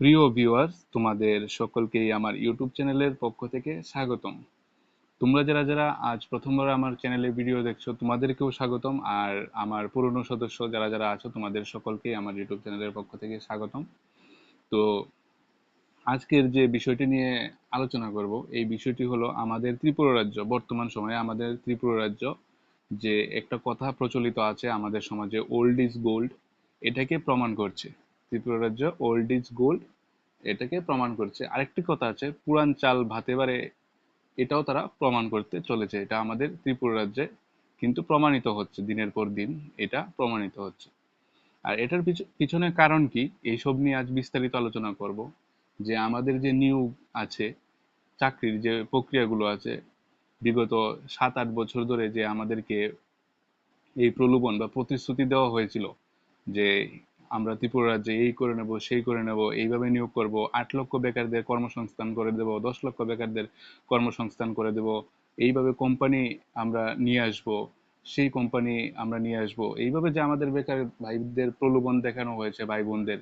প্রিয় ভিউয়ার্স তোমাদের সকলকেই আমার ইউটিউব চ্যানেলের পক্ষ থেকে স্বাগতম। তোমরা যারা যারা আজ প্রথমবার আমার চ্যানেলে ভিডিও দেখছ, তোমাদেরকেও স্বাগতম। আর আমার পুরনো সদস্য যারা যারা আছো, তোমাদের সকলকেই আমার ইউটিউব চ্যানেলের পক্ষ থেকে স্বাগতম। তো আজকের যে বিষয়টি নিয়ে আলোচনা করব, এই বিষয়টি হলো আমাদের ত্রিপুরা রাজ্য, বর্তমান সময়ে আমাদের ত্রিপুরা রাজ্য যে একটা কথা প্রচলিত আছে আমাদের সমাজে ওল্ড ইজ গোল্ড এটাকে প্রমাণ করছে। ত্রিপুরা রাজ্য ওল্ড ইজ গোল্ড এটাকে প্রমাণ করছে। আরেকটি কথা আছে, পুরান চাল ভাতে বারে এটাও তারা প্রমাণ করতে চলেছে। এটা আমাদের ত্রিপুরা রাজ্যে কিন্তু প্রমাণিত হচ্ছে, দিনের পর দিন এটা প্রমাণিত হচ্ছে। আর এটার পিছনে কারণ কি? এইসব নিয়ে আজ বিস্তারিত আলোচনা করব। যে আমাদের যে নিয়োগ আছে, চাকরির যে প্রক্রিয়াগুলো আছে, বিগত সাত আট বছর ধরে যে আমাদেরকে এই প্রলোভন বা প্রতিশ্রুতি দেওয়া হয়েছিল যে আমরা ত্রিপুরা রাজ্যে এই করে নেব, সেই করে নেব, এইভাবে নিয়োগ করব, আট লক্ষ বেকারদের কর্মসংস্থান করে দেব, দশ লক্ষ বেকারদের কর্মসংস্থান করে দেব, এইভাবে কোম্পানি আমরা নিয়ে আসব, সেই কোম্পানি আমরা নিয়ে আসব, এইভাবে যে আমাদের বেকার ভাইদের প্রলোভন দেখানো হয়েছে ভাই বোনদের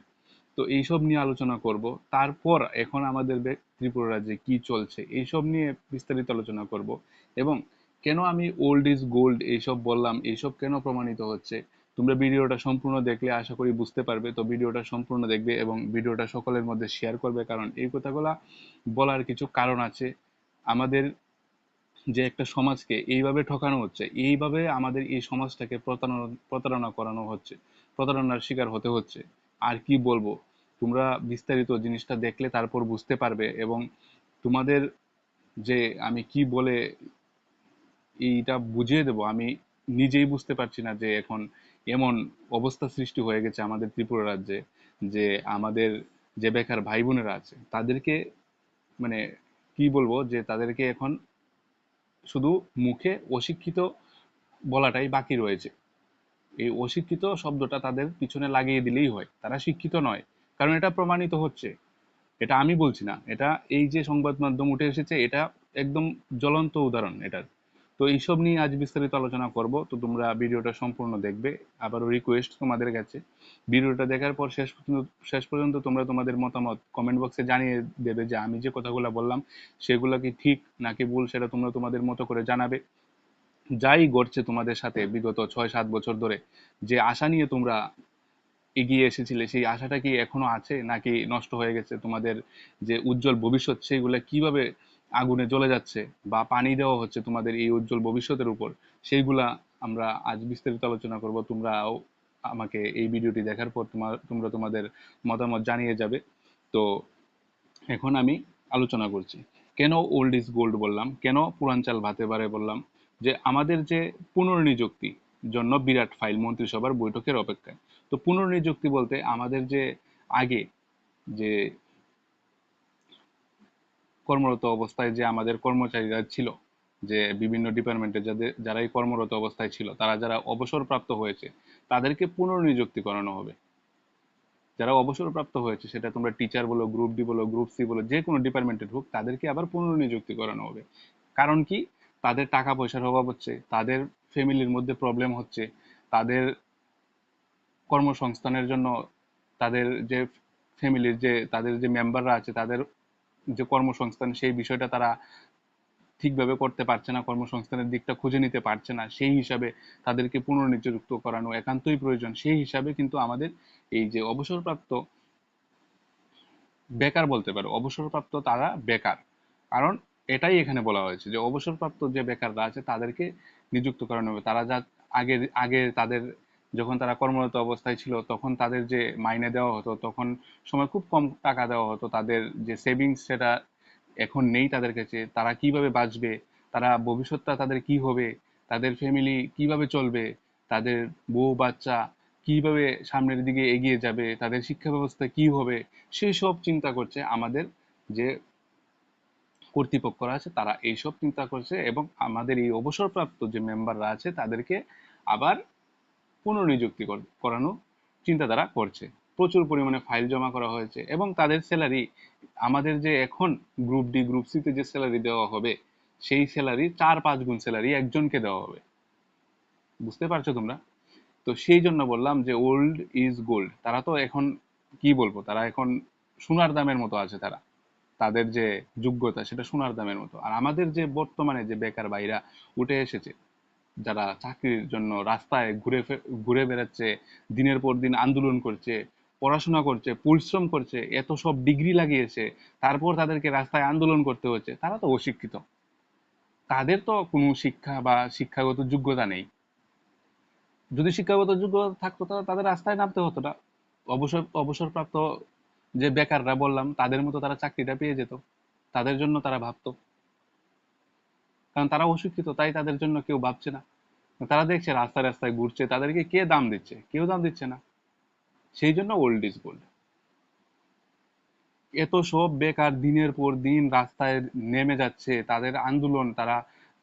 তো এইসব নিয়ে আলোচনা করব, তারপর এখন আমাদের ত্রিপুরা রাজ্যে কি চলছে, এইসব নিয়ে বিস্তারিত আলোচনা করব, এবং কেন আমি ওল্ড ইজ গোল্ড এইসব বললাম, এইসব কেন প্রমাণিত হচ্ছে তোমরা ভিডিওটা সম্পূর্ণ দেখলে, আশা করি বুঝতে পারবে। তো ভিডিওটা সম্পূর্ণ দেখবে এবং ভিডিওটা সকলের মধ্যে শেয়ার করবে, কারণ এই কথাগুলা বলার কিছু কারণ আছে। আমাদের যে একটা সমাজকে এইভাবে ঠকানো হচ্ছে, এইভাবে আমাদের এই সমাজটাকে প্রতারণা প্রতারণা করানো হচ্ছে, প্রতারণার শিকার হতে হচ্ছে। আর কি বলব? তোমরা বিস্তারিত জিনিসটা দেখলে তারপর বুঝতে পারবে এবং তোমাদের যে আমি কি বলে এইটা বুঝিয়ে দেব, আমি নিজেই বুঝতে পারছি না যে এখন এমন অবস্থা সৃষ্টি হয়ে গেছে আমাদের ত্রিপুরা রাজ্যে যে আমাদের যে বেকার ভাই বোনেরা আছে, তাদেরকে মানে কি বলব যে তাদেরকে এখন শুধু মুখে অশিক্ষিত বলাটাই বাকি রয়েছে। এই অশিক্ষিত শব্দটা তাদের পিছনে লাগিয়ে দিলেই হয়। তারা শিক্ষিত নয়, কারণ এটা প্রমাণিত হচ্ছে। এটা আমি বলছি না, এটা এই যে সংবাদ মাধ্যম উঠে এসেছে, এটা একদম জ্বলন্ত উদাহরণ এটার। তো এইসব নিয়ে আজ বিস্তারিত আলোচনা করব। তো তোমরা ভিডিওটা সম্পূর্ণ দেখবে। আবারও রিকোয়েস্ট তোমাদের কাছে। ভিডিওটা দেখার পর শেষ পর্যন্ত শেষ পর্যন্ত তোমরা তোমাদের মতামত কমেন্ট বক্সে জানিয়ে দেবে যে আমি যে কথাগুলো বললাম, সেগুলো কি ঠিক নাকি ভুল সেটা তোমরা তোমাদের মতো করে জানাবে। যাই ঘটছে তোমাদের সাথে বিগত ছয় সাত বছর ধরে, যে আশা নিয়ে তোমরা এগিয়ে এসেছিলে, সেই আশাটা কি এখনও আছে নাকি নষ্ট হয়ে গেছে? তোমাদের যে উজ্জ্বল ভবিষ্যৎ, সেইগুলো কীভাবে আগুনে জ্বলে যাচ্ছে বা পানি দেওয়া হচ্ছে তোমাদের এই উজ্জ্বল ভবিষ্যতের উপর, সেইগুলা আমরা আজ বিস্তারিত আলোচনা করব। তোমরাও আমাকে এই ভিডিওটি দেখার পর তোমার, তোমরা তোমাদের মতামত জানিয়ে যাবে। তো এখন আমি আলোচনা করছি। কেন ওল্ড ইজ গোল্ড বললাম? কেন পুরাঞ্চাল ভাতে বারে বললাম? যে আমাদের যে পুনর্নিযুক্তি জন্য বিরাট ফাইল মন্ত্রিসভার বৈঠকের অপেক্ষায়। তো পুনর্নিযুক্তি বলতে আমাদের যে আগে যে কর্মরত অবস্থায় যে আমাদের কর্মচারীরা ছিল, যে বিভিন্ন ডিপার্টমেন্টে যাদের, যারাই কর্মরত অবস্থায় ছিল, তারা যারা অবসরপ্রাপ্ত হয়েছে, তাদেরকে পুনর্নিযুক্তি করানো হবে। যারা অবসরপ্রাপ্ত হয়েছে, সেটা তোমরা টিচার বলো গ্রুপ ডি বলো গ্রুপ সি বলো, যে কোনো ডিপার্টমেন্টের হোক, তাদেরকে আবার পুনর্নিযুক্তি করানো হবে। কারণ কি? তাদের টাকা পয়সার অভাব হচ্ছে, তাদের ফ্যামিলির মধ্যে প্রবলেম হচ্ছে, তাদের কর্মসংস্থানের জন্য তাদের যে ফ্যামিলির যে, তাদের যে মেম্বাররা আছে, তাদের যে কর্মসংস্থান, সেই বিষয়টা তারা ঠিকভাবে করতে পারছে না, কর্মসংস্থানের দিকটা খুঁজে নিতে পারছে না, সেই হিসাবে তাদেরকে পুনর্নিযুক্ত করানো একান্তই প্রয়োজন। সেই হিসাবে কিন্তু আমাদের এই যে অবসরপ্রাপ্ত বেকার বলতে পারো, অবসরপ্রাপ্ত তারা বেকার। কারণ এটাই এখানে বলা হয়েছে যে অবসরপ্রাপ্ত যে বেকাররা আছে তাদেরকে নিযুক্ত করানো হবে। তারা যা আগে আগে তাদের যখন তারা কর্মরত অবস্থায় ছিল, তখন তাদের যে মাইনে দেওয়া হতো, তখন সময় খুব কম টাকা দেওয়া হতো। তাদের যে সেভিংস সেটা এখন নেই তাদের কাছে। তারা কীভাবে বাঁচবে? তারা ভবিষ্যৎটা তাদের কি হবে? তাদের ফ্যামিলি কীভাবে চলবে? তাদের বউ, বাচ্চা কীভাবে সামনের দিকে এগিয়ে যাবে? তাদের শিক্ষা ব্যবস্থা কি হবে? সেই সব চিন্তা করছে আমাদের যে কর্তৃপক্ষরা আছে, তারা এইসব চিন্তা করছে এবং আমাদের এই অবসরপ্রাপ্ত যে মেম্বাররা আছে, তাদেরকে আবার পুনর্নিযুক্তি করানো চিন্তাধারা করছে। প্রচুর পরিমাণে ফাইল জমা করা হয়েছে এবং তাদের স্যালারি আমাদের যে এখন গ্রুপ ডি গ্রুপ সিতে যে স্যালারি দেওয়া হবে, সেই স্যালারি চার পাঁচ গুণ স্যালারি একজনকে দেওয়া হবে। বুঝতে পারছ তোমরা? তো সেই জন্য বললাম যে ওল্ড ইজ গোল্ড তারা তো এখন, কি বলব? তারা এখন সোনার দামের মতো আছে তারা। তাদের যে যোগ্যতা, সেটা সোনার দামের মতো। আর আমাদের যে বর্তমানে যে বেকার ভাইরা উঠে এসেছে যারা চাকরির জন্য রাস্তায় ঘুরে ঘুরে বেড়াচ্ছে, দিনের পর দিন আন্দোলন করছে, পড়াশোনা করছে, পরিশ্রম করছে, এত সব ডিগ্রি লাগিয়েছে, তারপর তাদেরকে রাস্তায় আন্দোলন করতে হচ্ছে, তারা তো অশিক্ষিত। তাদের তো কোনো শিক্ষা বা শিক্ষাগত যোগ্যতা নেই। যদি শিক্ষাগত যোগ্যতা থাকতো, তাহলে তাদের রাস্তায় নামতে হতো না। অবসর, অবসরপ্রাপ্ত যে বেকাররা বললাম, তাদের মতো তারা চাকরিটা পেয়ে যেত। তাদের জন্য তারা ভাবতো। কারণ তারা অশিক্ষিত, তাই তাদের জন্য কেউ ভাবছে না। তারা দেখছে রাস্তায় রাস্তায় ঘুরছে, তাদেরকে কে দাম দিচ্ছে? কেউ দাম দিচ্ছে না। সেই জন্য ওল্ড ইজ গোল্ড এত সব বেকার দিনের পর দিন রাস্তায় নেমে যাচ্ছে, তাদের আন্দোলন, তারা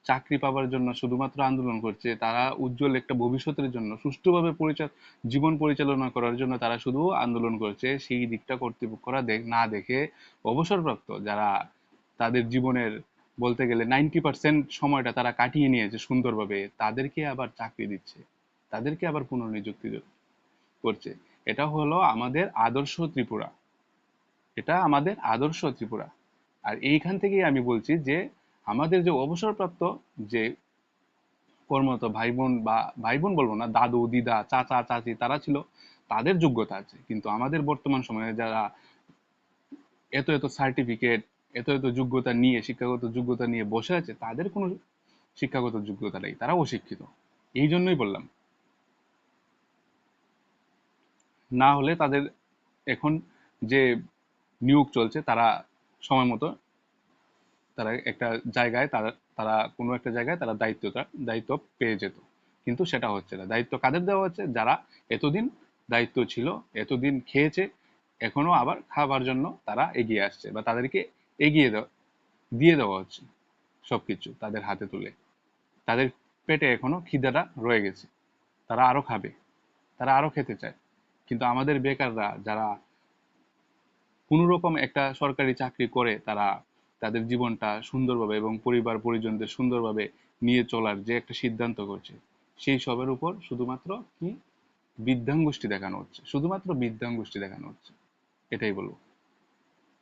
চাকরি পাওয়ার জন্য শুধুমাত্র আন্দোলন করছে, তারা উজ্জ্বল একটা ভবিষ্যতের জন্য, সুষ্ঠুভাবে পরিচাল জীবন পরিচালনা করার জন্য তারা শুধু আন্দোলন করছে, সেই দিকটা কর্তৃপক্ষরা না দেখে অবসরপ্রাপ্ত, যারা তাদের জীবনের বলতে গেলে নাইনটি পার্সেন্ট সময়টা তারা কাটিয়ে নিয়েছে সুন্দরভাবে। তাদেরকে আবার চাকরি দিচ্ছে। তাদেরকে আবার পুনর্নিযুক্তি করছে। এটা হলো আমাদের আদর্শ ত্রিপুরা। এটা আমাদের আদর্শ ত্রিপুরা। আর এইখান থেকেই আমি বলছি যে, আমাদের যে অবসরপ্রাপ্ত যে কর্মরত ভাই বোন বা ভাই বোন বলব না, দাদু, দিদা, চাচা, চাচি, তারা ছিল, তাদের যোগ্যতা আছে। কিন্তু আমাদের বর্তমান সময়ে যারা এত এত সার্টিফিকেট এত এত যোগ্যতা নিয়ে, শিক্ষাগত যোগ্যতা নিয়ে বসে আছে, তাদের কোনো শিক্ষাগত যোগ্যতা নেই তারা অশিক্ষিত। এই জন্যই বললাম। না হলে তাদের এখন যে নিয়োগ চলছে, তারা সময় মতো তারা একটা জায়গায়, তারা তারা কোনো একটা জায়গায় তারা দায়িত্বটা, দায়িত্ব পেয়ে যেত। কিন্তু সেটা হচ্ছে না। দায়িত্ব কাদের দেওয়া হচ্ছে? যারা এতদিন দায়িত্ব ছিল, এতদিন খেয়েছে, এখনও আবার খাবার জন্য তারা এগিয়ে আসছে বা তাদেরকে এগিয়ে দেওয়া, দিয়ে দেওয়া হচ্ছে সবকিছু তাদের হাতে তুলে। তাদের পেটে এখনও খিদাটা রয়ে গেছে। তারা আরও খাবে, তারা আরও খেতে চায়। কিন্তু আমাদের বেকাররা যারা কোনো রকম একটা সরকারি চাকরি করে, তারা তাদের জীবনটা সুন্দরভাবে এবং পরিবার পরিজনদের সুন্দরভাবে নিয়ে চলার যে একটা সিদ্ধান্ত করছে, সেই সবের উপর শুধুমাত্র কি? বিদ্যাঙ্গুষ্টি দেখানো হচ্ছে। শুধুমাত্র বিদ্যাঙ্গুষ্টি দেখানো হচ্ছে। এটাই বলব।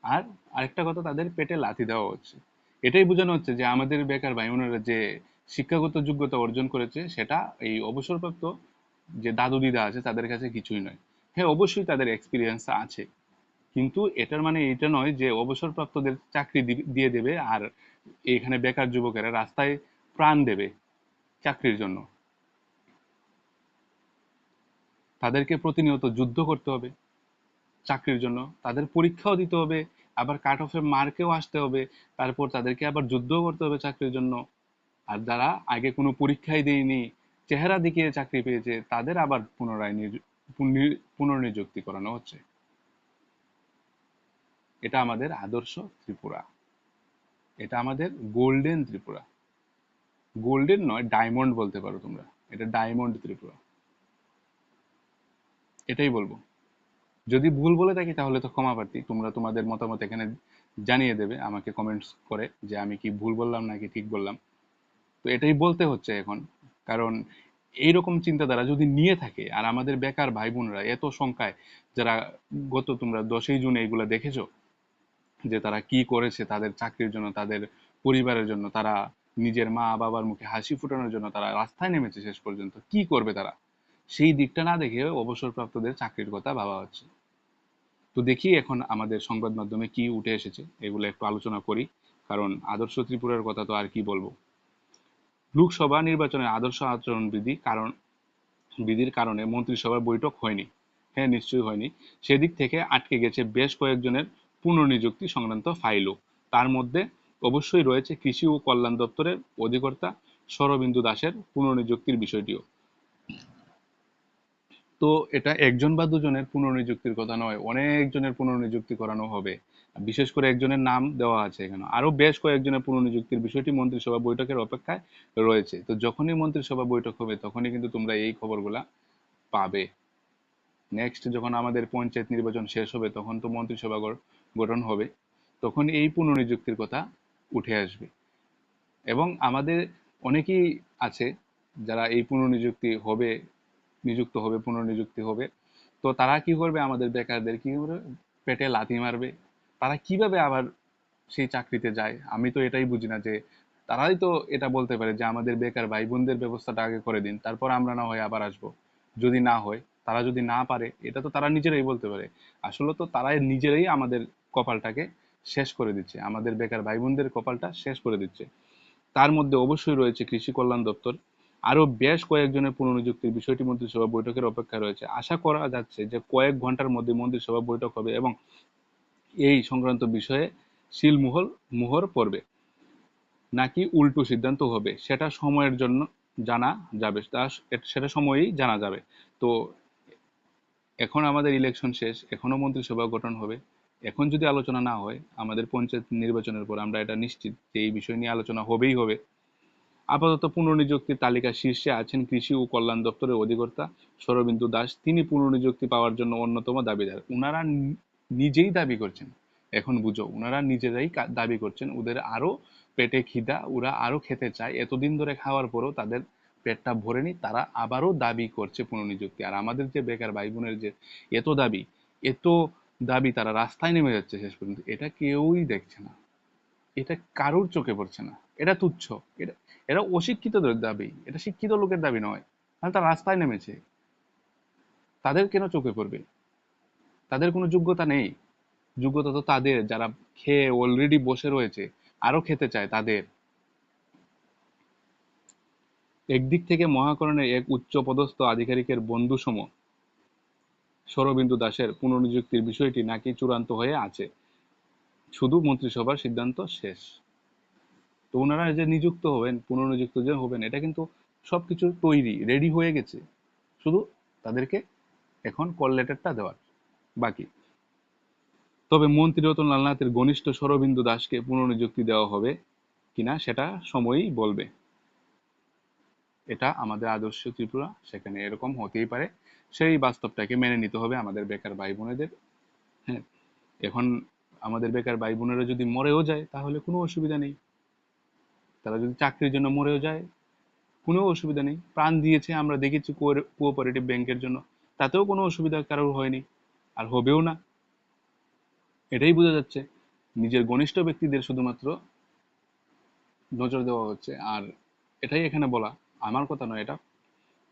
আর আরেকটা কথা, তাদের পেটে লাথি দেওয়া হচ্ছে। এটাই বোঝানো হচ্ছে যে আমাদের বেকার ভাই বোনেরা যে শিক্ষাগত যোগ্যতা অর্জন করেছে, সেটা এই অবসরপ্রাপ্ত যে দাদু দিদা আছে, তাদের কাছে কিছুই নয়। হ্যাঁ অবশ্যই তাদের এক্সপিরিয়েন্স আছে। কিন্তু এটার মানে এটা নয় যে অবসরপ্রাপ্তদের চাকরি দিয়ে দেবে আর এখানে বেকার যুবকেরা রাস্তায় প্রাণ দেবে চাকরির জন্য। তাদেরকে প্রতিনিয়ত যুদ্ধ করতে হবে চাকরির জন্য। তাদের পরীক্ষাও দিতে হবে আবার কাট অফের মার্কেও আসতে হবে, তারপর তাদেরকে আবার যুদ্ধও করতে হবে চাকরির জন্য। আর যারা আগে কোনো পরীক্ষাই দেয়নি, চেহারা দেখিয়ে চাকরি পেয়েছে, তাদের আবার পুনরায় নিযু- পুনর্নিযুক্তি করানো হচ্ছে। এটা আমাদের আদর্শ ত্রিপুরা। এটা আমাদের গোল্ডেন ত্রিপুরা। গোল্ডেন নয় ডায়মন্ড বলতে পারো তোমরা। এটা ডায়মন্ড ত্রিপুরা। এটাই বলব। যদি ভুল বলে থাকি, তাহলে তো ক্ষমা প্রার্থী। তোমরা তোমাদের মতামত এখানে জানিয়ে দেবে, আমাকে কমেন্টস করে যে আমি কি ভুল বললাম নাকি ঠিক বললাম। তো এটাই বলতে হচ্ছে এখন। কারণ এইরকম চিন্তাধারা যদি নিয়ে থাকে, আর আমাদের বেকার ভাই বোনরা এত সংখ্যায়, যারা গত তোমরা দশই জুন এইগুলা দেখেছ, যে তারা কি করেছে তাদের চাকরির জন্য, তাদের পরিবারের জন্য, তারা নিজের মা বাবার মুখে হাসি ফুটানোর জন্য তারা রাস্তায় নেমেছে শেষ পর্যন্ত, কি করবে তারা? সেই দিকটা না দেখে অবসরপ্রাপ্তদের চাকরির কথা ভাবা হচ্ছে। তো দেখি এখন আমাদের সংবাদ মাধ্যমে কি উঠে এসেছে, এগুলো একটু আলোচনা করি, কারণ আদর্শ ত্রিপুরার কথা তো আর কি বলব। লোকসভা নির্বাচনের আদর্শ আচরণ বিধি কারণ, বিধির কারণে মন্ত্রিসভার বৈঠক হয়নি। হ্যাঁ নিশ্চয়ই হয়নি। সেদিক থেকে আটকে গেছে বেশ কয়েকজনের পুনর্নিযুক্তি সংক্রান্ত ফাইলও। তার মধ্যে অবশ্যই রয়েছে কৃষি ও কল্যাণ দপ্তরের অধিকর্তা শরবিন্দু দাসের পুনর্নিযুক্তির বিষয়টিও। তো এটা একজন বা দুজনের পুনর্নিযুক্তির কথা নয়, অনেকজনের পুনর্নিযুক্তি করানো হবে। বিশেষ করে একজনের নাম দেওয়া আছে এখানে। আরও বেশ কয়েকজনের পুনর্নিযুক্তির বিষয়টি মন্ত্রিসভা বৈঠকের অপেক্ষায় রয়েছে। তো যখনই মন্ত্রিসভা বৈঠক হবে, তখনই কিন্তু তোমরা এই খবরগুলা পাবে। নেক্সট যখন আমাদের পঞ্চায়েত নির্বাচন শেষ হবে, তখন তো মন্ত্রিসভা গঠন হবে। তখন এই পুনর্নিযুক্তির কথা উঠে আসবে। এবং আমাদের অনেকেই আছে যারা এই পুনর্নিযুক্তি হবে নিযুক্ত হবে, পুনর্নিযুক্তি হবে। তো তারা কি করবে? আমাদের বেকারদের কি করবে পেটে লাথি মারবে। তারা কীভাবে আবার সেই চাকরিতে যায়? আমি তো এটাই বুঝি না যে তারাই তো এটা বলতে পারে যে আমাদের বেকার ভাই বোনদের ব্যবস্থাটা আগে করে দিন, তারপর আমরা না হয় আবার আসব। যদি না হয়, তারা যদি না পারে, এটা তো তারা নিজেরাই বলতে পারে। আসলে তো তারাই নিজেরাই আমাদের কপালটাকে শেষ করে দিচ্ছে। আমাদের বেকার ভাই বোনদের কপালটা শেষ করে দিচ্ছে। তার মধ্যে অবশ্যই রয়েছে কৃষি কল্যাণ দপ্তর। আরও বেশ কয়েকজনের পুনর্নিযুক্তির বিষয়টি মন্ত্রিসভা বৈঠকের অপেক্ষা রয়েছে। আশা করা যাচ্ছে যে কয়েক ঘণ্টার মধ্যে মন্ত্রিসভা বৈঠক হবে এবং এই সংক্রান্ত বিষয়ে শিলমোহর মোহর পড়বে। নাকি উল্টো সিদ্ধান্ত হবে, সেটা সময়ের জন্য জানা যাবে, তা সেটা সময়েই জানা যাবে। তো এখন আমাদের ইলেকশন শেষ, এখনও মন্ত্রিসভা গঠন হবে। এখন যদি আলোচনা না হয়, আমাদের পঞ্চায়েত নির্বাচনের পর আমরা এটা নিশ্চিত যে এই বিষয় নিয়ে আলোচনা হবেই হবে। আপাতত পুনর্নিযুক্তির তালিকা শীর্ষে আছেন কৃষি ও কল্যাণ দপ্তরের অধিকর্তা সরবিন্দু দাস। তিনি পুনর্নিযুক্তি পাওয়ার জন্য অন্যতম দাবিদার। উনারা নিজেই দাবি করছেন। এখন বুঝো, উনারা নিজেরাই দাবি করছেন। ওদের আরও পেটে খিদা, ওরা আরও খেতে চায়। এতদিন ধরে খাওয়ার পরও তাদের পেটটা ভরেনি, তারা আবারও দাবি করছে পুনর্নিযুক্তি। আর আমাদের যে বেকার ভাই বোনের যে এত দাবি এত দাবি তারা রাস্তায় নেমে যাচ্ছে শেষ পর্যন্ত। এটা কেউই দেখছে না। এটা কারোর চোখে পড়ছে না। এটা তুচ্ছ। এটা এটা অশিক্ষিতদের দাবি। এটা শিক্ষিত লোকের দাবি নয়। তাহলে তারা রাস্তায় নেমেছে। তাদের কেন চোখে পড়বে? তাদের কোনো যোগ্যতা নেই। যোগ্যতা তো তাদের। যারা খেয়ে অলরেডি বসে রয়েছে আরও খেতে চায় তাদের। একদিক থেকে মহাকরণের এক উচ্চ পদস্থ আধিকারিকের বন্ধুসম সরবিন্দু দাসের পুনর্নিযুক্তির বিষয়টি নাকি চূড়ান্ত হয়ে আছে। শুধু মন্ত্রিসভার সিদ্ধান্ত শেষ। ওনারা যে নিযুক্ত হবেন, পুনর্নিযুক্ত যে হবেন, এটা কিন্তু সবকিছু তৈরি রেডি হয়ে গেছে। শুধু তাদেরকে এখন কল লেটারটা দেওয়ার বাকি। তবে মন্ত্রী রতন লালনাথের ঘনিষ্ঠ সরবিন্দু দাসকে পুনর্নিযুক্তি দেওয়া হবে কিনা সেটা সময়ই বলবে। এটা আমাদের আদর্শ ত্রিপুরা, সেখানে এরকম হতেই পারে। সেই বাস্তবটাকে মেনে নিতে হবে আমাদের বেকার ভাই বোনেদের হ্যাঁ এখন আমাদের বেকার ভাই বোনেরা যদি মরেও যায়, তাহলে কোনো অসুবিধা নেই। তারা যদি চাকরির জন্য মরেও যায়, কোনো অসুবিধা নেই। প্রাণ দিয়েছে, আমরা দেখেছি কোঅপারেটিভ ব্যাংকের জন্য। তাতেও কোনো অসুবিধা কারোর হয়নি, আর হবেও না। এটাই বোঝা যাচ্ছে। নিজের ঘনিষ্ঠ ব্যক্তিদের শুধুমাত্র নজর দেওয়া হচ্ছে। আর এটাই এখানে বলা, আমার কথা নয় এটা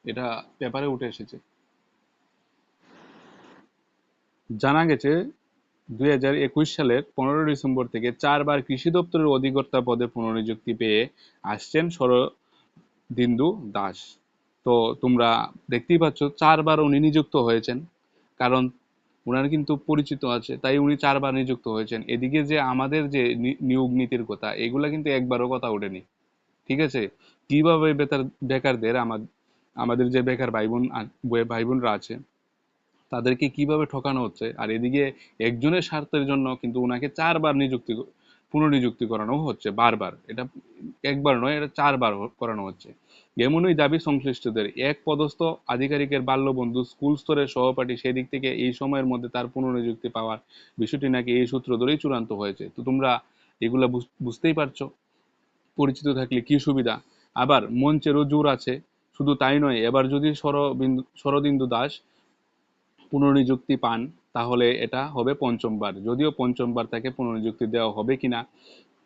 এটা পেপারে উঠে এসেছে। জানা গেছে দুই হাজার একুশ সালের পনেরো ডিসেম্বর থেকে চারবার কৃষি দপ্তরের অধিকর্তা পদে পুনর্নিযুক্তি পেয়ে আসছেন শরদিন্দু দাস। তো তোমরা দেখতেই পাচ্ছ, চারবার উনি নিযুক্ত হয়েছেন। কারণ উনার কিন্তু পরিচিত আছে, তাই উনি চারবার নিযুক্ত হয়েছেন। এদিকে যে আমাদের যে নিয়োগ নীতির কথা, এগুলা কিন্তু একবারও কথা ওঠেনি। ঠিক আছে? কীভাবে বেকার বেকারদের আমাদের যে বেকার ভাই বোন ভাই বোনরা আছে তাদেরকে কীভাবে ঠকানো হচ্ছে? আর এদিকে একজনের স্বার্থের জন্য কিন্তু ওনাকে চারবার নিযুক্তি পুনর্নিযুক্তি করানো হচ্ছে, বারবার। এটা একবার নয়, এটা চারবার করানো হচ্ছে। এমনই দাবি সংশ্লিষ্টদের। এক পদস্থ আধিকারিকের বাল্যবন্ধু স্কুল স্তরের সহপাঠী সেদিক থেকে এই সময়ের মধ্যে তার পুনর্নিযুক্তি পাওয়ার বিষয়টি নাকি এই সূত্র ধরেই চূড়ান্ত হয়েছে। তো তোমরা এগুলা বুঝতেই পারছ। পরিচিত থাকলে কি সুবিধা? আবার মঞ্চেরও জোর আছে। শুধু তাই নয়, এবার যদি শরবিন্দু শরদিন্দু দাস পুনর্নিযুক্তি পান, তাহলে এটা হবে পঞ্চমবার। যদিও পঞ্চমবার তাকে পুনর্নিযুক্তি দেওয়া হবে কিনা,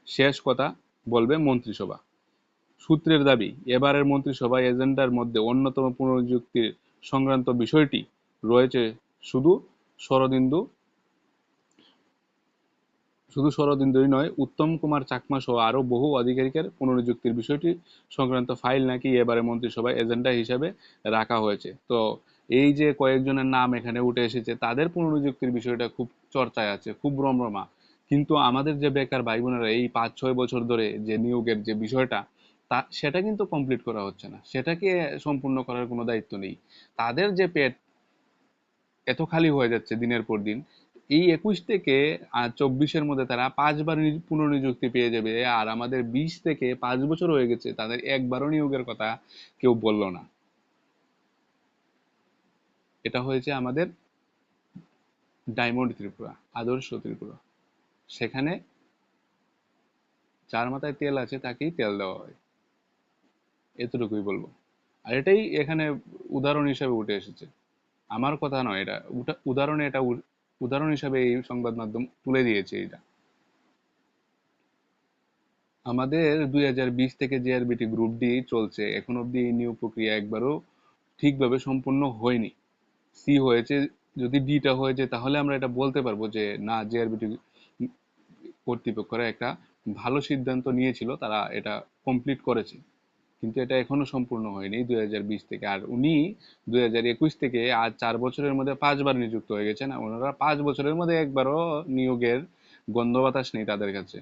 শেষ কথা বলবে মন্ত্রিসভা। সূত্রের দাবি, এবারের মন্ত্রিসভা এজেন্ডার মধ্যে অন্যতম পুনর্নিযুক্তির সংক্রান্ত বিষয়টি রয়েছে শুধু শরদিন্দু, শুধু শরদিন্দুই নয়, উত্তম কুমার চাকমা সহ আরও বহু আধিকারিকের পুনর্নিযুক্তির বিষয়টি সংক্রান্ত ফাইল নাকি এবারে মন্ত্রিসভায় এজেন্ডা হিসাবে রাখা হয়েছে। তো এই যে কয়েকজনের নাম এখানে উঠে এসেছে, তাদের পুনর্নিযুক্তির বিষয়টা খুব চর্চায় আছে, খুব রমরমা কিন্তু আমাদের যে বেকার ভাই বোনেরা এই পাঁচ ছয় বছর ধরে যে নিয়োগের যে বিষয়টা, তা সেটা কিন্তু কমপ্লিট করা হচ্ছে না। সেটাকে সম্পূর্ণ করার কোনো দায়িত্ব নেই। তাদের যে পেট এত খালি হয়ে যাচ্ছে দিনের পর দিন, এই একুশ থেকে চব্বিশের মধ্যে তারা পাঁচবার পুনর্নিযুক্তি পেয়ে যাবে। আর আমাদের বিশ থেকে পাঁচ বছর হয়ে গেছে, তাদের একবারও নিয়োগের কথা কেউ বলল না। এটা হয়েছে আমাদের ডায়মন্ড ত্রিপুরা, আদর্শ ত্রিপুরা। সেখানে যার মাথায় তেল আছে, তাকেই তেল দেওয়া হয়। এতটুকুই বলব। আর এটাই এখানে উদাহরণ হিসাবে উঠে এসেছে। আমার কথা নয়, এটা উদাহরণে এটা উদাহরণ হিসাবে এই সংবাদ মাধ্যম তুলে দিয়েছে এটা। আমাদের দুই হাজার বিশ থেকে জেআরবিটি গ্রুপ ডি চলছে। এখন অবধি এই নিয়োগ প্রক্রিয়া একবারও ঠিকভাবে সম্পূর্ণ হয়নি। সি হয়েছে, যদি ডিটা হয়েছে, তাহলে আমরা এটা বলতে পারব যে, না জেআরবিটি কর্তৃপক্ষরা একটা ভালো সিদ্ধান্ত নিয়েছিল, তারা এটা কমপ্লিট করেছে। কিন্তু এটা এখনও সম্পূর্ণ হয়নি, দুই হাজার বিশ থেকে। আর উনি দুই হাজার একুশ থেকে আজ চার বছরের মধ্যে পাঁচবার নিযুক্ত হয়ে গেছেন ওনারা পাঁচ বছরের মধ্যে একবারও নিয়োগের গন্ধ বাতাস নেই তাদের কাছে।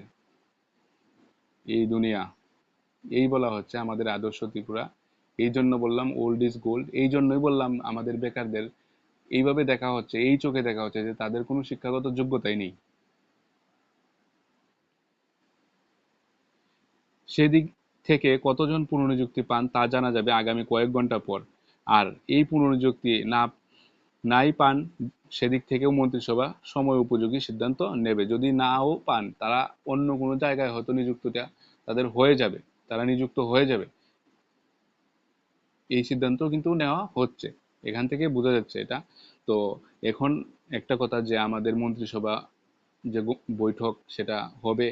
এই দুনিয়া, এই বলা হচ্ছে আমাদের আদর্শ ত্রিপুরা। এই জন্য বললাম ওল্ড ইজ গোল্ড এই জন্যই বললাম আমাদের বেকারদের এইভাবে দেখা হচ্ছে, এই চোখে দেখা হচ্ছে যে তাদের কোনো শিক্ষাগত যোগ্যতাই নেই। সেদিক থেকে কতজন পুনর্নিযুক্তি পান তা জানা যাবে আগামী কয়েক ঘণ্টা পর। আর এই পুনর্নিযুক্তি না, নাই পান সেদিক থেকেও মন্ত্রিসভা সময় উপযোগী সিদ্ধান্ত নেবে। যদি নাও পান, তারা অন্য কোনো জায়গায় হয়তো নিযুক্তটা তাদের হয়ে যাবে, তারা নিযুক্ত হয়ে যাবে। এই সিদ্ধান্ত কিন্তু নেওয়া হচ্ছে। এখান থেকে বোঝা যাচ্ছে এটা। তো এখন একটা কথা যে আমাদের মন্ত্রিসভা যে বৈঠক সেটা হবে,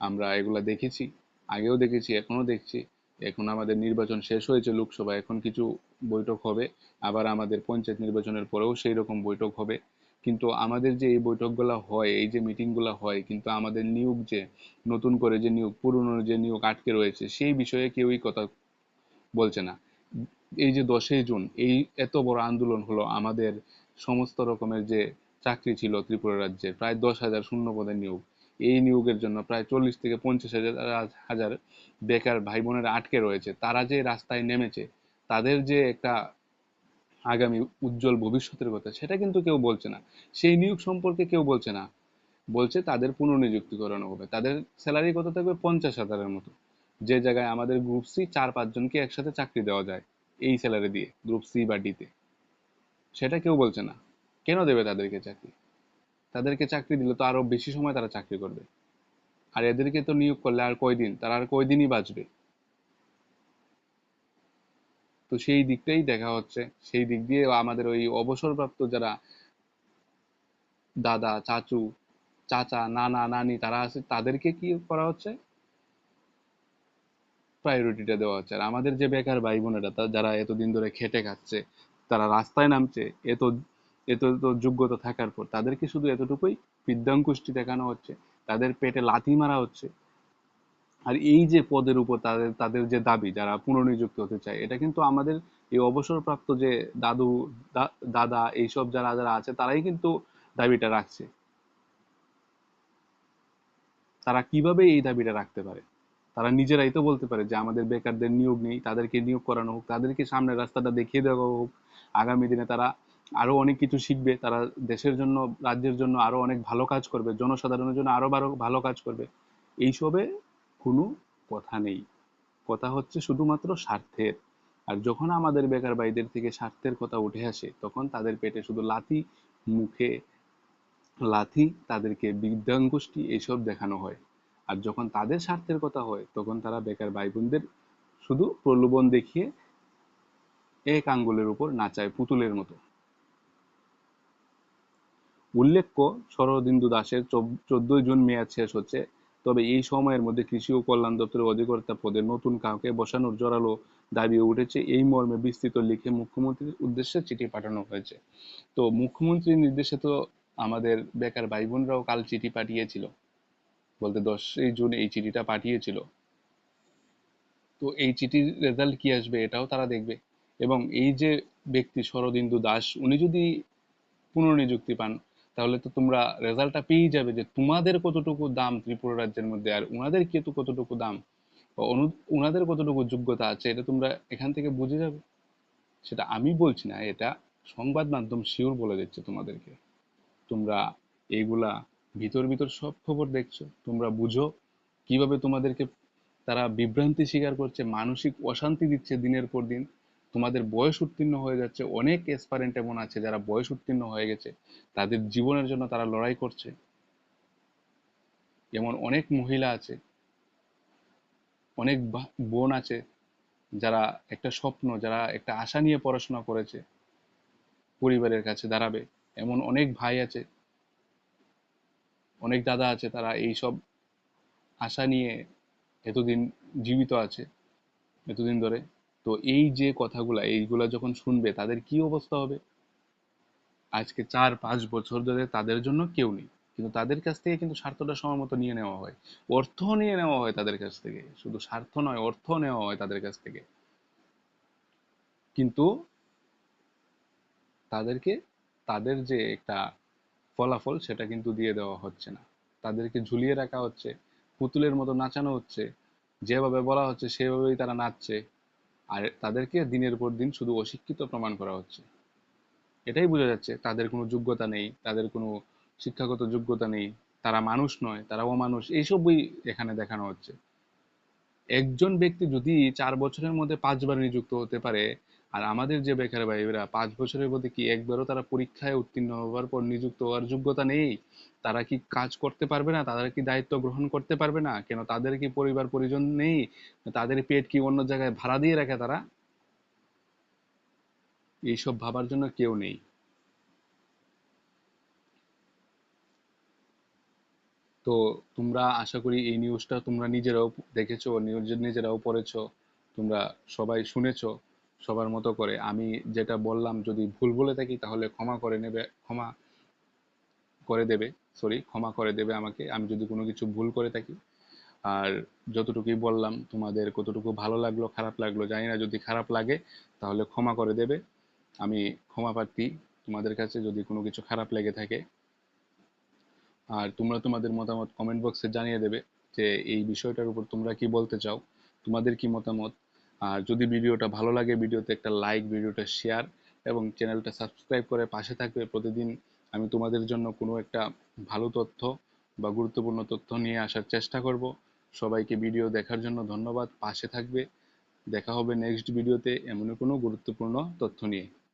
আমরা এগুলা দেখেছি, আগেও দেখেছি এখনও দেখছি। এখন আমাদের নির্বাচন শেষ হয়েছে লোকসভা, এখন কিছু বৈঠক হবে। আবার আমাদের পঞ্চায়েত নির্বাচনের পরেও সেই রকম বৈঠক হবে। কিন্তু আমাদের যে এই বৈঠকগুলো হয়, এই যে মিটিংগুলো হয়, কিন্তু আমাদের নিয়োগ যে, নতুন করে যে নিয়োগ, পুরনো যে নিয়োগ আটকে রয়েছে, সেই বিষয়ে কেউই কথা বলছে না। এই যে দশই জুন, এই এত বড় আন্দোলন হলো আমাদের সমস্ত রকমের যে চাকরি ছিল ত্রিপুরা রাজ্যে, প্রায় দশ হাজার শূন্য পদের নিয়োগ। এই নিয়োগের জন্য প্রায় চল্লিশ থেকে পঞ্চাশ হাজার হাজার বেকার ভাই বোনেরা আটকে রয়েছে। তারা যে রাস্তায় নেমেছে, তাদের যে একটা আগামী উজ্জ্বল ভবিষ্যতের কথা, সেটা কিন্তু কেউ বলছে না। সেই নিয়োগ সম্পর্কে কেউ বলছে না। বলছে তাদের পুনর্নিযুক্তি করানো হবে। তাদের স্যালারি কত থাকবে? পঞ্চাশ হাজারের মতো। যে জায়গায় আমাদের গ্রুপ সি চার পাঁচজনকে একসাথে চাকরি দেওয়া যায়, এই স্যালারি দিয়ে গ্রুপ সি বা ডিতে সেটা কেউ বলছে না। কেন দেবে তাদেরকে চাকরি? তাদেরকে চাকরি দিলে তো আরও বেশি সময় তারা চাকরি করবে। আর এদেরকে তো নিয়োগ করলে আর কয়দিন? তারা আর কয়দিনই বাঁচবে? তো সেই দিকটাই দেখা হচ্ছে। সেই দিক দিয়ে আমাদের ওই অবসরপ্রাপ্ত যারা দাদা, চাচু, চাচা, নানা, নানি তারা আছে, তাদেরকে কি করা হচ্ছে? প্রায়োরিটিটা দেওয়া হচ্ছে। আর আমাদের যে বেকার ভাই বোনেরা যারা এতদিন ধরে খেটে খাচ্ছে, তারা রাস্তায় নামছে, এত এত তো যোগ্যতা থাকার পর তাদেরকে শুধু এতটুকুই বিদ্যাঙ্কুষ্টি দেখানো হচ্ছে, তাদের পেটে লাথি মারা হচ্ছে। আর এই যে পদের উপর তাদের তাদের যে দাবি, যারা পুনর্নিযুক্ত হতে চায়, এটা কিন্তু আমাদের এই অবসরপ্রাপ্ত যে দাদু দাদা, এইসব যারা যারা আছে, তারাই কিন্তু দাবিটা রাখছে। তারা কীভাবে এই দাবিটা রাখতে পারে? তারা নিজেরাই তো বলতে পারে যে আমাদের বেকারদের নিয়োগ নেই, তাদেরকে নিয়োগ করানো হোক, তাদেরকে সামনের রাস্তাটা দেখিয়ে দেওয়া হোক। আগামী দিনে তারা আরও অনেক কিছু শিখবে, তারা দেশের জন্য, রাজ্যের জন্য আরও অনেক ভালো কাজ করবে, জনসাধারণের জন্য আরও ভালো কাজ করবে। এইসবে কোনো কথা নেই। কথা হচ্ছে শুধুমাত্র স্বার্থের। আর যখন আমাদের বেকার ভাইদের থেকে স্বার্থের কথা উঠে আসে, তখন তাদের পেটে শুধু লাথি মুখে, লাথি তাদেরকে বিদ্যাঙ্গুষ্টি এইসব দেখানো হয়। আর যখন তাদের স্বার্থের কথা হয়, তখন তারা বেকার ভাই বোনদের শুধু প্রলোভন দেখিয়ে এক আঙ্গুলের উপর নাচায় পুতুলের মতো। উল্লেখ্য, শরদিন্দু দাসের চোদ্দই জুন মেয়াদ শেষ হচ্ছে। তবে এই সময়ের মধ্যে কৃষি ও কল্যাণ দপ্তরের অধিকর্তা পদে নতুন কাউকে বসানোর জোরালো দাবি উঠেছে। এই মর্মে বিস্তৃত লিখে মুখ্যমন্ত্রীর উদ্দেশ্যে চিঠি পাঠানো হয়েছে। তো মুখ্যমন্ত্রীর নির্দেশে তো আমাদের বেকার ভাই বোনরাও কাল চিঠি পাঠিয়েছিল। বলতে দশই জুন এই চিঠিটা পাঠিয়েছিল। তো এই চিঠির রেজাল্ট কি আসবে এটাও তারা দেখবে। এবং এই যে ব্যক্তি শরদিন্দু দাস, উনি যদি পুনর্নিযুক্তি পান, তাহলে তো তোমরা রেজাল্টটা পেয়েই যাবে যে তোমাদের কতটুকু দাম ত্রিপুরা রাজ্যের মধ্যে আর উনাদের কি কতটুকু দাম? উনাদের কতটুকু যোগ্যতা আছে এটা তোমরা এখান থেকে বুঝে যাবে। সেটা আমি বলছি না, এটা সংবাদ মাধ্যম শিওর বলে দিচ্ছে তোমাদেরকে। তোমরা এইগুলা ভিতর ভিতর সব খবর দেখছ, তোমরা বুঝো কীভাবে তোমাদেরকে তারা বিভ্রান্তি স্বীকার করছে, মানসিক অশান্তি দিচ্ছে দিনের পর দিন। তোমাদের বয়স উত্তীর্ণ হয়ে যাচ্ছে, অনেক এসপারেন্ট এমন আছে যারা বয়স উত্তীর্ণ হয়ে গেছে, তাদের জীবনের জন্য তারা লড়াই করছে। এমন অনেক মহিলা আছে, অনেক বোন আছে যারা একটা স্বপ্ন, যারা একটা আশা নিয়ে পড়াশোনা করেছে, পরিবারের কাছে দাঁড়াবে। এমন অনেক ভাই আছে অনেক দাদা আছে তারা এইসব আশা নিয়ে এতদিন জীবিত আছে, এতদিন ধরে। তো এই যে কথাগুলা, এইগুলা যখন শুনবে, তাদের কি অবস্থা হবে? আজকে চার, পাঁচ বছর ধরে তাদের জন্য কেউ নেই। কিন্তু তাদের কাছ থেকে কিন্তু স্বার্থটা সময় মতো নিয়ে নেওয়া হয়। অর্থ নিয়ে নেওয়া হয় তাদের কাছ থেকে। শুধু স্বার্থ নয়, অর্থ নেওয়া হয় তাদের কাছ থেকে। কিন্তু তাদেরকে, তাদের যে একটা ফলাফল সেটা কিন্তু দিয়ে দেওয়া হচ্ছে না। তাদেরকে ঝুলিয়ে রাখা হচ্ছে, পুতুলের মতো নাচানো হচ্ছে, যেভাবে বলা হচ্ছে সেভাবেই তারা নাচছে, আর তাদেরকে দিনের পর দিন শুধু অশিক্ষিত প্রমাণ করা হচ্ছে। এটাই বোঝা যাচ্ছে, তাদের কোনো যোগ্যতা নেই, তাদের কোনো শিক্ষাগত যোগ্যতা নেই, তারা মানুষ নয়, তারা অমানুষ, এইসবই এখানে দেখানো হচ্ছে। একজন ব্যক্তি যদি চার বছরের মধ্যে পাঁচবার নিযুক্ত হতে পারে আর আমাদের যে বেকার ভাইরা পাঁচ বছরের মধ্যে কি একবারও তারা পরীক্ষায় উত্তীর্ণ হওয়ার পর নিযুক্ত হওয়ার যোগ্যতা নেই? তারা কি কাজ করতে পারবে না? তারা কি দায়িত্ব গ্রহণ করতে পারবে না? কেন তাদের কি পরিবার পরিজন নেই? তাদের পেট কি অন্য জায়গায় ভাড়া দিয়ে রাখে তারা? এইসব ভাবার জন্য কেউ নেই। তো তোমরা আশা করি এই নিউজটা তোমরা নিজেরাও দেখেছ নিজেরাও পড়েছো, তোমরা সবাই শুনেছো। সবার মতো করে। আমি যেটা বললাম, যদি ভুল বলে থাকি, তাহলে ক্ষমা করে নেবে, ক্ষমা করে দেবে সরি ক্ষমা করে দেবে আমাকে। আমি যদি কোনো কিছু ভুল করে থাকি, আর যতটুকুই বললাম, তোমাদের কতটুকু ভালো লাগল, খারাপ লাগল, জানি না, যদি খারাপ লাগে, তাহলে ক্ষমা করে দেবে। আমি ক্ষমা প্রার্থী, তোমাদের কাছে যদি কোনো কিছু খারাপ লেগে থাকে, আর তোমরা তোমাদের মতামত কমেন্ট বক্সে জানিয়ে দেবে যে, এই বিষয়টার উপর তোমরা কি বলতে চাও, তোমাদের কি মতামত আর যদি ভিডিওটা ভালো লাগে, ভিডিওতে একটা লাইক ভিডিওটা শেয়ার এবং চ্যানেলটা সাবস্ক্রাইব করে পাশে থাকবে। প্রতিদিন আমি তোমাদের জন্য কোনো একটা ভালো তথ্য বা গুরুত্বপূর্ণ তথ্য নিয়ে আসার চেষ্টা করব। সবাইকে ভিডিও দেখার জন্য ধন্যবাদ। পাশে থাকবে। দেখা হবে নেক্সট ভিডিওতে এমন কোনো গুরুত্বপূর্ণ তথ্য নিয়ে।